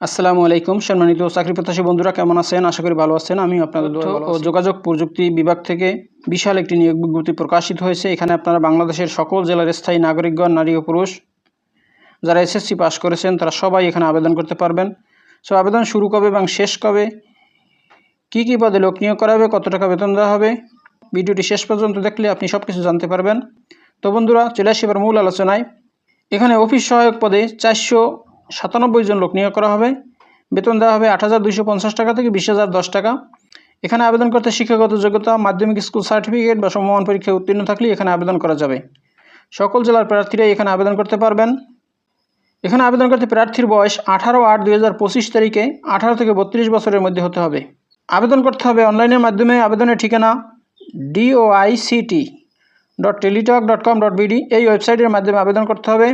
আসসালামু আলাইকুম। সম্মানিত চাকরি প্রত্যাশী বন্ধুরা কেমন আছেন? আশা করি ভালো আছেন। আমি আপনাদের ও যোগাযোগ প্রযুক্তি বিভাগ থেকে বিশাল একটি নিয়োগ বিজ্ঞপ্তি প্রকাশিত হয়েছে। এখানে আপনারা বাংলাদেশের সকল জেলার স্থায়ী নাগরিকগণ নারী ও পুরুষ যারা এসএসসি পাস করেছেন তারা সবাই এখানে আবেদন করতে পারবেন। সো আবেদন শুরু কবে এবং শেষ কবে? কী কী পদে লোক নিয়োগ করা হবে? কত টাকা বেতন দেওয়া হবে? ভিডিওটি শেষ পর্যন্ত দেখলে আপনি সব কিছু জানতে পারবেন। তো বন্ধুরা চলে আসি এবার মূল আলোচনায়। এখানে অফিস সহায়ক পদে চারশো সাতানব্বই জন লোক নিয়োগ করা হবে। বেতন দেওয়া হবে আট হাজার দুইশো পঞ্চাশ টাকা থেকে বিশ হাজার টাকা। এখানে আবেদন করতে শিক্ষাগত যোগ্যতা, মাধ্যমিক স্কুল সার্টিফিকেট বা সমমান পরীক্ষায় উত্তীর্ণ থাকলে এখানে আবেদন করা যাবে। সকল জেলার প্রার্থীরাই এখানে আবেদন করতে পারবেন। এখানে আবেদন করতে প্রার্থীর বয়স আঠারো আট দুই হাজার পঁচিশ তারিখে আঠারো থেকে বত্রিশ বছরের মধ্যে হতে হবে। আবেদন করতে হবে অনলাইনের মাধ্যমে। আবেদনের ঠিকানা DOICT dot Teletalk dot com dot BD এই ওয়েবসাইটের মাধ্যমে আবেদন করতে হবে।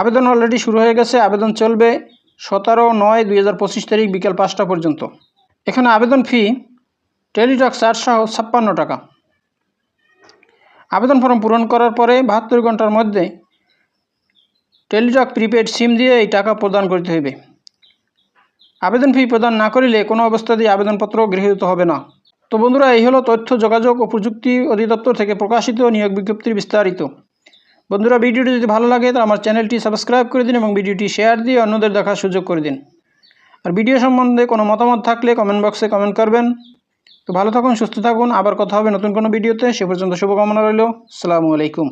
আবেদন অলরেডি শুরু হয়ে গেছে, আবেদন চলবে সতেরো নয় দুই তারিখ বিকেল পাঁচটা পর্যন্ত। এখানে আবেদন ফি টেলিটক চারশো ছাপ্পান্ন টাকা। আবেদন ফর্ম পূরণ করার পরে বাহাত্তর ঘণ্টার মধ্যে টেলিটক প্রিপেড সিম দিয়ে এই টাকা প্রদান করতে হবে আবেদন ফি প্রদান না করিলে কোনো অবস্থাতেই আবেদনপত্র গৃহীত হবে না। তো বন্ধুরা, এই হলো তথ্য, যোগাযোগ ও প্রযুক্তি অধিদপ্তর থেকে প্রকাশিত নিয়োগ বিজ্ঞপ্তির বিস্তারিত। বন্ধুরা, ভিডিওটি যদি ভালো লাগে, তাহলে আমার চ্যানেলটি সাবস্ক্রাইব করে দিন এবং ভিডিওটি শেয়ার দিয়ে অন্যদের দেখার সুযোগ করে দিন। আর ভিডিও সম্বন্ধে কোনো মতামত থাকলে কমেন্ট বক্সে কমেন্ট করবেন। তো ভালো থাকুন, সুস্থ থাকুন। আবার কথা হবে নতুন কোনো ভিডিওতে। সে পর্যন্ত শুভকামনা রইল। সালামু আলাইকুম।